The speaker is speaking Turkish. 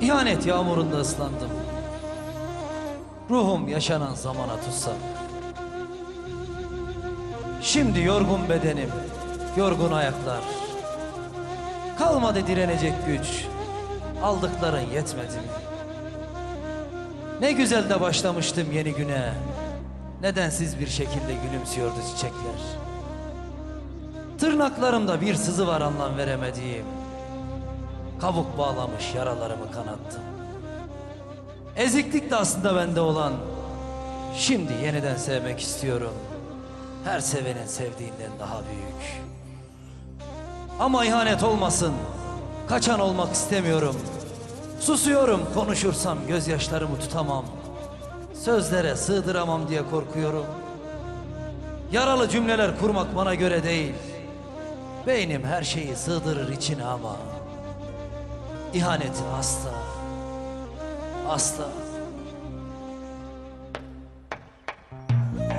İhanet yağmurunda ıslandım. Ruhum yaşanan zamana tutsak. Şimdi yorgun bedenim, yorgun ayaklar. Kalmadı direnecek güç. Aldıkların yetmedi? Ne güzel de başlamıştım yeni güne. Nedensiz bir şekilde gülümsüyordu çiçekler. Tırnaklarımda bir sızı var anlam veremediğim. Kabuk bağlamış yaralarımı kanattım. Eziklik de aslında bende olan. Şimdi yeniden sevmek istiyorum. Her sevenin sevdiğinden daha büyük. Ama ihanet olmasın. Kaçan olmak istemiyorum. Susuyorum konuşursam gözyaşlarımı tutamam. Sözlere sığdıramam diye korkuyorum. Yaralı cümleler kurmak bana göre değil. Beynim her şeyi sığdırır içine ama ihaneti asla, asla